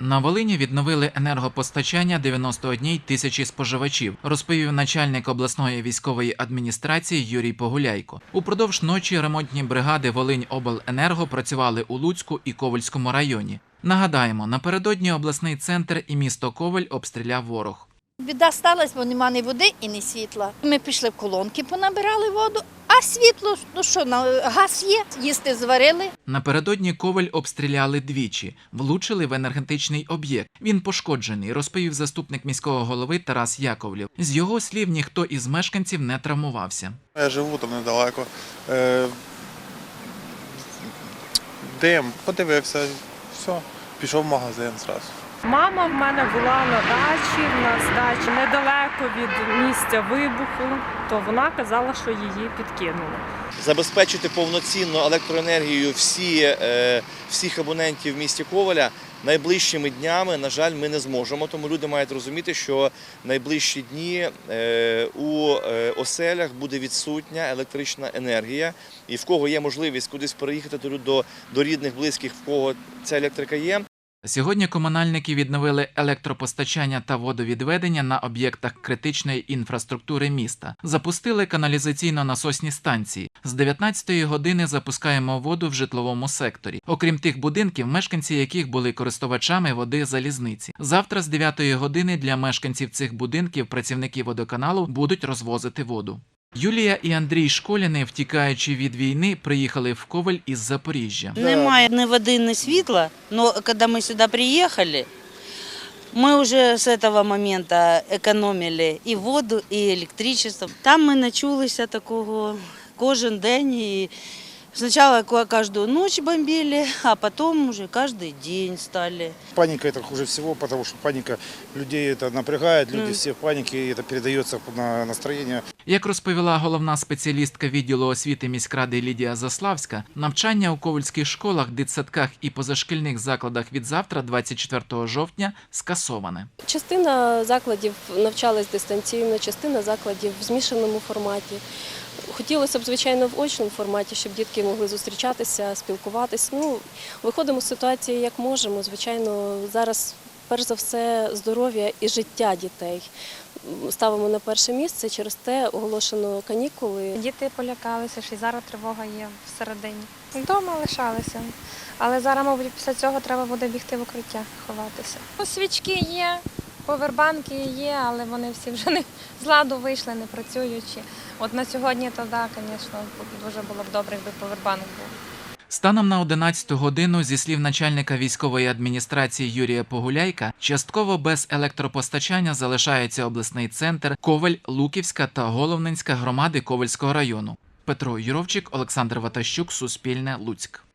На Волині відновили енергопостачання 91 тисячі споживачів, розповів начальник обласної військової адміністрації Юрій Погуляйко. Упродовж ночі ремонтні бригади Волинь Обленерго працювали у Луцьку і Ковальському районі. Нагадаємо, напередодні обласний центр і місто Коваль обстріляв ворог. Біда сталася, бо нема ні води і ні світла. Ми пішли в колонки, понабирали воду, а світло, ну що, на- газ є, їсти зварили. Напередодні Коваль обстріляли двічі, влучили в енергетичний об'єкт. Він пошкоджений, розповів заступник міського голови Тарас Яковлів. З його слів, ніхто із мешканців не травмувався. Я живу там недалеко. Е, Дим, подивився, все, пішов в магазин зразу. Мама в мене була на дачі, в нас дача недалеко від місця вибуху, то вона казала, що її підкинули. забезпечити повноцінну електроенергію всі, е, всіх абонентів в місті Коваля найближчими днями, на жаль, ми не зможемо. Тому люди мають розуміти, що найближчі дні е, у е, оселях буде відсутня електрична енергія. І в кого є можливість кудись переїхати до, до рідних, близьких, в кого ця електрика є, Сьогодні комунальники відновили електропостачання та водовідведення на об'єктах критичної інфраструктури міста. Запустили каналізаційно-насосні станції. З 19-ї години запускаємо воду в житловому секторі. Окрім тих будинків, мешканці яких були користувачами води залізниці. Завтра з 9-ї години для мешканців цих будинків працівники водоканалу будуть розвозити воду. Юлія і Андрій Школіни, втікаючи від війни, приїхали в Коваль із Запоріжжя. Немає ні води, ні світла, але коли ми сюди приїхали, ми вже з цього моменту економили і воду, і електричество. Там ми начулися такого кожен день. І спочатку ко- кожну ніч бомбили, а потім вже кожен день стали. Паника это хуже всего, потому что паника людей это напрягает, люди Мгм. все в панике, и это передается на настроение. Як розповіла головна спеціалістка відділу освіти міськради Лідія Заславська, навчання у ковальських школах, дитсадках і позашкільних закладах від завтра, 24 жовтня, скасоване. Частина закладів навчалась дистанційно, частина закладів в змішаному форматі. Хотілося б, звичайно, в очному форматі, щоб дітки могли зустрічатися, спілкуватись. Ну, виходимо з ситуації як можемо. Звичайно, зараз перш за все здоров'я і життя дітей ставимо на перше місце. Через те оголошено канікули. Діти полякалися, що й зараз тривога є всередині. Вдома лишалися. Але зараз, мабуть, після цього треба буде бігти в укриття, ховатися. Ну, Свічки є, повербанки є, але вони всі вже не з ладу вийшли, не працюючи. От на сьогодні то так, звісно, дуже було б добре, якби повербанк був. Станом на 11 годину, зі слів начальника військової адміністрації Юрія Погуляйка, частково без електропостачання залишається обласний центр Коваль, Луківська та Головненська громади Ковальського району. Петро Юровчик, Олександр Ватащук, Суспільне, Луцьк.